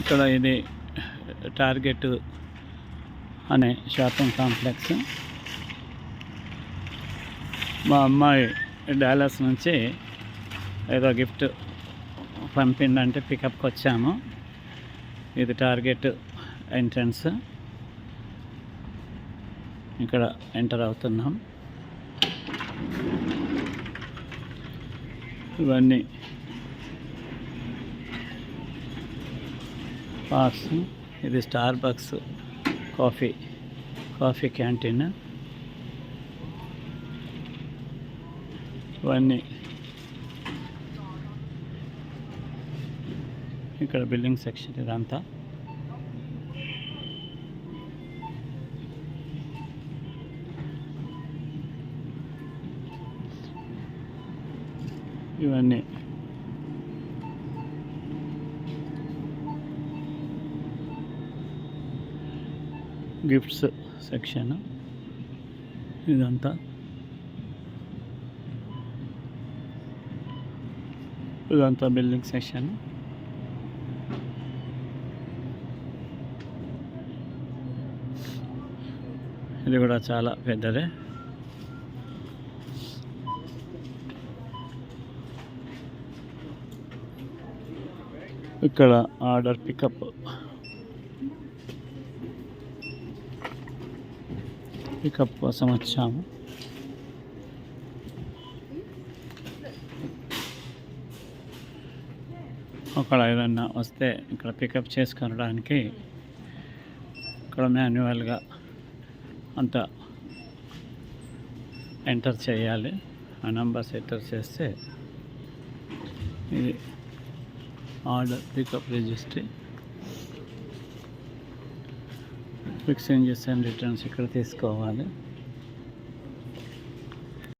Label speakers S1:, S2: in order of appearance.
S1: ఇక్కడ ఇది టార్గెట్ అనే షాపింగ్ కాంప్లెక్స్. మా అమ్మాయి డాలస్ నుంచి ఏదో గిఫ్ట్ పంపిందంటే పికప్కి వచ్చాము. ఇది టార్గెట్ ఎంట్రన్స్. ఇక్కడ ఎంటర్ అవుతున్నాం. ఇవన్నీ పార్క్స్ ఇది Starbucks coffee coffee canteen. ఇవన్నీ. ఇక్కడ బిల్డింగ్ సెక్షన్ ఇదంతా. ఇవన్నీ. గిఫ్ట్స్ సెక్షన్ ఇదంతా. ఇదంతా బిల్డింగ్ సెక్షన్. ఇది కూడా చాలా పెద్దదే. ఇక్కడ ఆర్డర్ పికప్ పికప్ కోసం వచ్చాము. అక్కడ ఏదన్నా వస్తే ఇక్కడ పికప్ చేసుకునడానికి ఇక్కడ మాన్యువల్గా అంత ఎంటర్ చేయాలి. ఆ నంబర్స్ ఎంటర్ చేస్తే ఇది order pickup registry exchanges and returns ఇక్కడ తీసుకోవాలి.